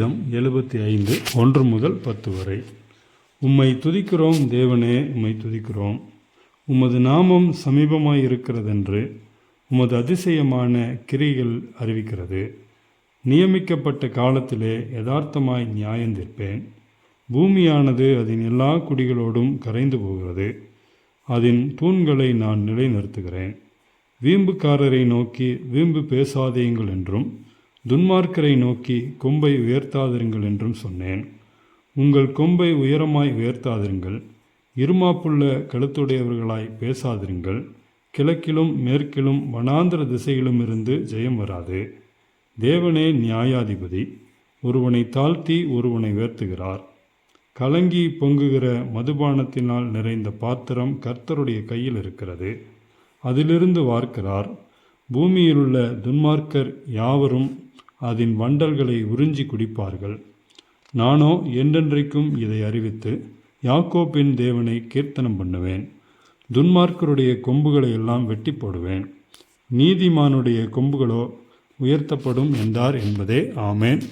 சங்கீதம் எழுபத்தி ஐந்து ஒன்று முதல் பத்து வரை. உம்மை துதிக்கிறோம் தேவனே உம்மை துதிக்கிறோம். உமது நாமம் சமீபமாய் இருக்கிறதென்று உமது அதிசயமான கிரிகள் அறிவிக்கிறது. நியமிக்கப்பட்ட காலத்திலே யதார்த்தமாய் நியாயந்திருப்பேன் பூமியானது அதன் எல்லா குடிகளோடும் கரைந்து போகிறது. அதன் தூண்களை நான் நிலைநிறுத்துகிறேன். வீம்புக்காரரை நோக்கி வீம்பு பேசாதேயுங்கள் என்றும் துன்மார்க்கரை நோக்கி கொம்பை உயர்த்தாதிருங்கள் என்றும் சொன்னேன். உங்கள் கொம்பை உயரமாய் உயர்த்தாதிருங்கள். இருமாப்புள்ள கழுத்துடையவர்களாய் பேசாதிருங்கள். கிழக்கிலும் மேற்கிலும் வனாந்திர திசையிலும் இருந்து ஜெயம் வராது. தேவனே நியாயாதிபதி ஒருவனை தாழ்த்தி ஒருவனை உயர்த்துகிறார். கலங்கி பொங்குகிற மதுபானத்தினால் நிறைந்த பாத்திரம் கர்த்தருடைய கையில் இருக்கிறது. அதிலிருந்து வார்க்கிறார் பூமியிலுள்ள துன்மார்க்கர் யாவரும் அதன் வண்டல்களை உறிஞ்சி குடிப்பார்கள். நானோ என்றென்றைக்கும் இதை அறிவித்து யாக்கோப்பின் தேவனை கீர்த்தனம் பண்ணுவேன். துன்மார்க்கருடைய கொம்புகளை எல்லாம் வெட்டி போடுவேன். நீதிமானுடைய கொம்புகளோ உயர்த்தப்படும் என்றார் என்பதே. ஆமேன்.